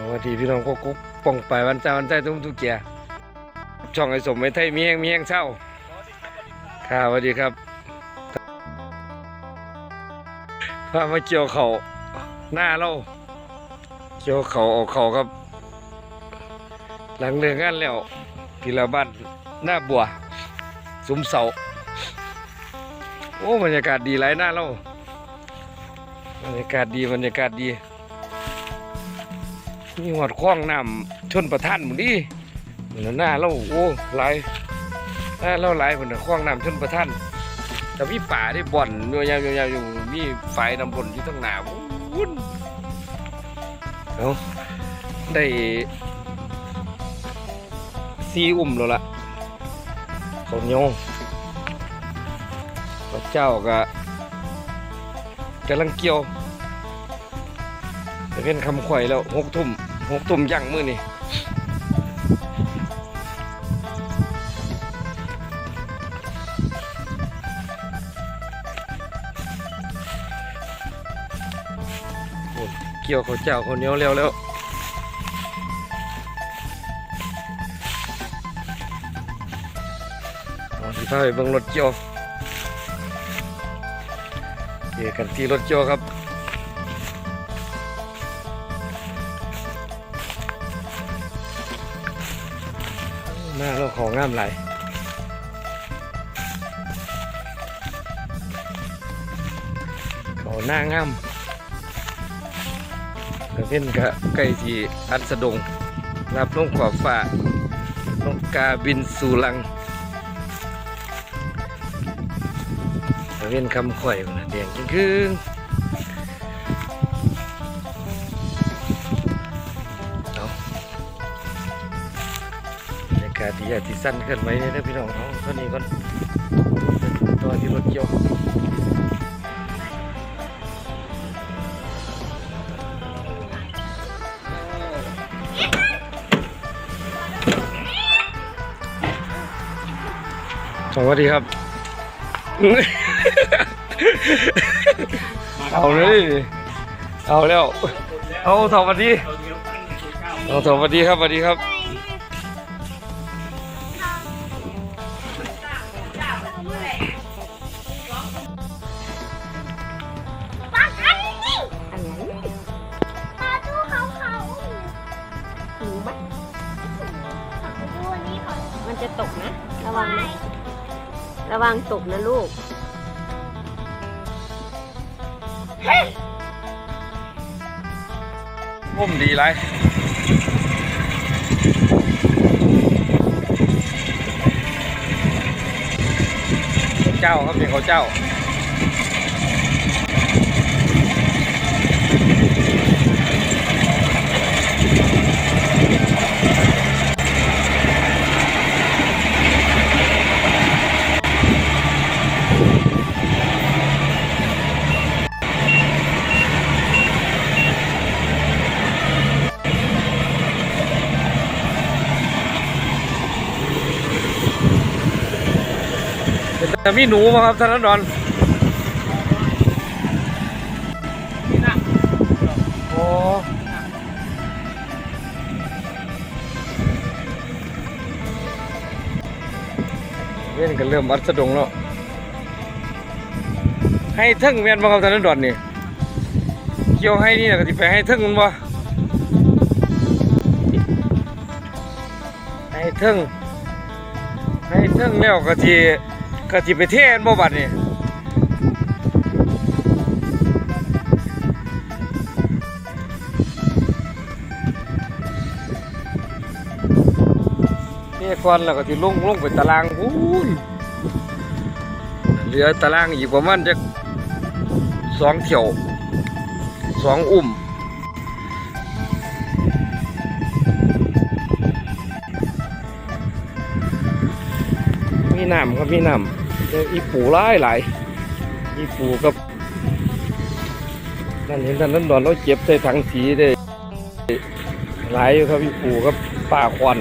สวัสดีพี่น้องก็กุ๊กป่องไปวันจ้าวันใจตุ้มทุกเกียช่องไอ้สมไม่ไทยมีแห้งมีแห้งเช่าค่ะสวัสดีครับพามาเกี่ยวเขาหน้าเราเกี่ยวเขาออกเขาครับ หลังเรื่องานแล้วพี่ละบ้านหน้าบัวสุมเสาโอ้บรรยากาศดีหลายหน้าเราบรรยากาศดีบรรยากาศดี มีหอดคล้องน้ำชนประทานหมดดิเหมือนหน้าเราโอ้หลายหน้าเราหลายเหมือนคล้องน้ำชนประทานแต่มีป่าได้บ่อนโยยาโยยาอยู่มีไฟนำบนอยู่ทั้งหน้าวุ้นเอาได้ซีอุ่มแล้วล่ะข้าวเหนียวข้าวเจ้าก็กำลังเกี่ยวจะเป็นคำข่อยแล้วหกทุ่ม หกทุ่มย่างมือนี่เกี่ยวเขาเจ้าเขาเนียวเร็วแล้วเอาที่พาไปเบิ่งรถเกี่ยวเจอกันที่รถเกี่ยวครับ งงามไหลายเขาหน้างามกระเพ่นกะไก่ที่อันสะดงรับลงขอบฟ้านกกาบินสู่ลังกระเพ่นคำข่อยพุ่นน่ะแดงครึ่ง บรรยากาศดีอาทิสั้นขึ้นไว้เนี่ยนะพี่น้องเขาตอนนี้ก่อนตัวที่รถเกี่ยวสวัสดีครับ เอาเลยเอาแล้ว เอาสวัสดี เอาสวัสดีครับสวัสดีครับ ระวังตกนะลูก พุ่มดีไรเจ้าครับเป็นเขาเจ้า แต่มีหนูมาครับท่านนดอนโอ้เว้นกันเริ่มอัดสะดงแล้ว ให้เทึ่งเวียนมาครับท่านนดอนนี่เกี่ยวให้นี่นะก็สิไปให้เทึ่งมันบ่ให้เทึ่งให้เทึ่งแล้วก็สิ ก็สิไปเทศบ่บัดนี่เทก่อนแล้วก็สิลงลงไปตารางพูนเหลือตารางอีกประมาณจักสองเที่ยวสองอุ่มมีน้ำครับมีน้ำ เจออีปูหลายหลายอีปูกับนั่นเห็นท่านนั้นดอนเราเจ็บใส่ถังสีได้หลายอยู่ครับอีปูกับป่าควัน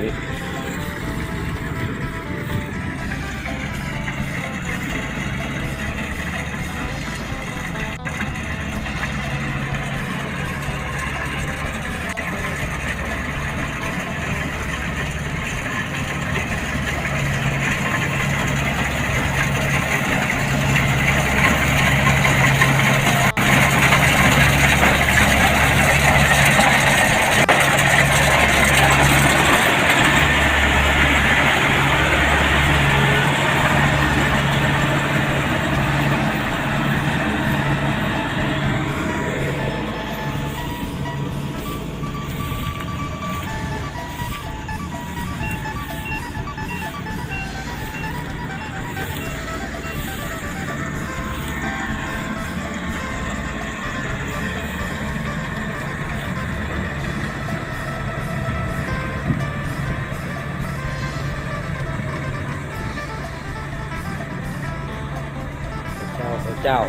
เจ้า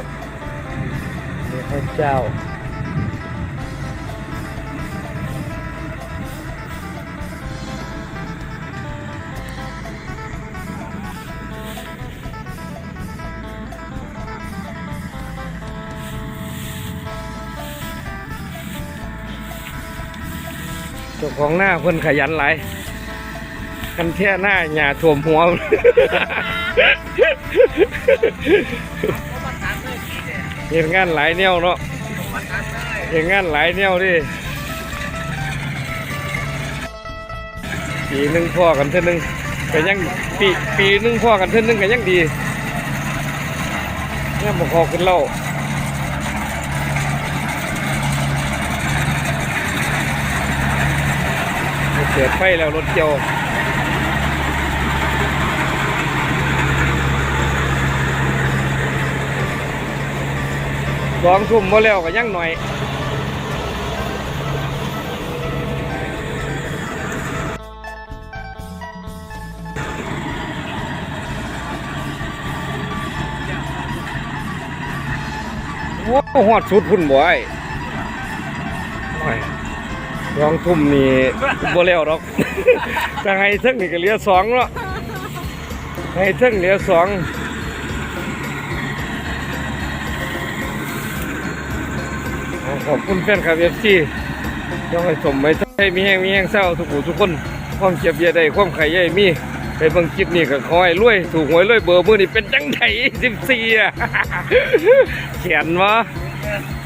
นี่ข้าวเจ้า เจ้าของหน้าเพิ่นขยันหลายกันแท่หน้าหญ้าท่วมหัว เห็นงานหลายแนวเนาะเห็นงานหลายแนวดิปีหนึ่งพ่อกันเท่านึงก็ยังปีปีหนึ่งพ่อกันเท่านึงก็ยังดีเนี่ยบอกอขึ้นเล่าเปิดไฟแล้วรถเกี่ยว สองทุ่มมาแล้วก็ยังหน่อยโอ้หอดสุดพุ่นบ่อยสองทุ่มนี่บ่แล้วดอกแต่ให้เทึ่งนี่ก็เหลือสองเนาะให้เทึ่งเหลือสอง ขอบคุณแฟนคลับเอฟซียังให้สมไม่ใช่มีแห้งมีแห้งเศร้าทุกผู้ทุกคน ความเจ็บเยียได้ความไข่ใหญ่มีไปเบิ่งคลิปนี่ก็ขอให้รวยถูกหวยรวยเบอร์มือนี่เป็นจังไดสิบสี่อะเขียนวะ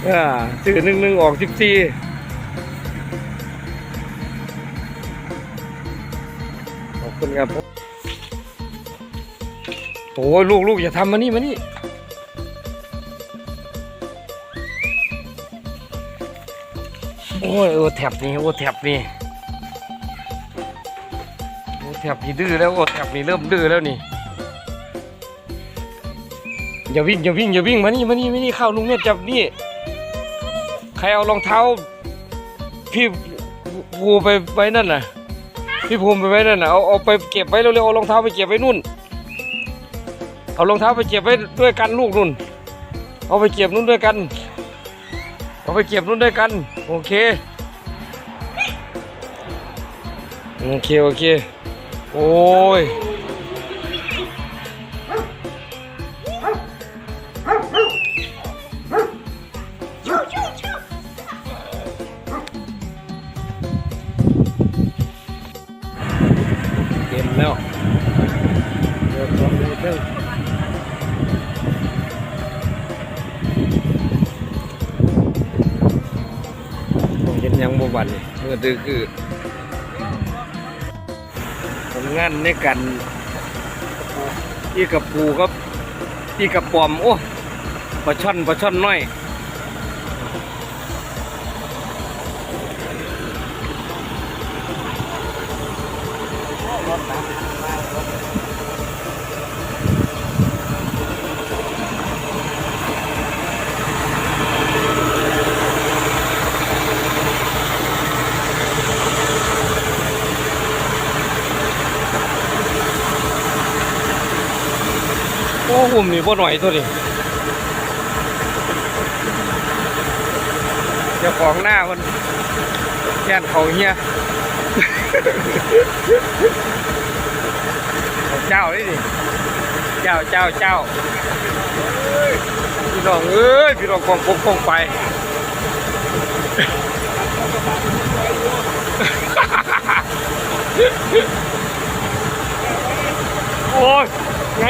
อ่าซื้อหนึ่งหนึ่งออกสิบสี่ขอบคุณครับโอ้ยลูกลูกอย่าทำมานี่มานี่ โอ้ยโอ้แถบนี่โอ้แถบนี่โอ้แถบนี่ดื้อแล้วโอ้แถบนี่เริ่มดื้อแล้วนี่อย่าวิ่งอย่าวิ่งอย่าวิ่งมานี่มานี่มานี่เข้าลุงเนี่ยจับนี่ใครเอารองเท้า พี่ภูไปไว้นั่นน่ะ พี่ภูมิไปไว้นั่นน่ะเอาเอาไปเก็บไว้เร็วๆเอารองเท้าไปเก็บไว้นู่น เอารองเท้าไปเก็บไว้ด้วยกันลูกนู่น เอาไปเก็บนู่นด้วยกัน เราไปเก็บนู่นด้วยกัน โอเค โอเค โอเค โอ้ย เห็นยังบ่บันนี่เมื่อดื้อคือผลงานในกันที่กับปูครับที่กับปอมโอ้ปลาช่อนปลาช่อนน้อยโอ้หุ่มนี่บ่หน่อยตัวนี้เจ้าของหน้ามันแย่นเขาเฮียเจ้าเลยดิเจ้าเจ้าเจ้าพี่น้องเอ้ยพี่น้องกองปกคงไปโอ้ยไง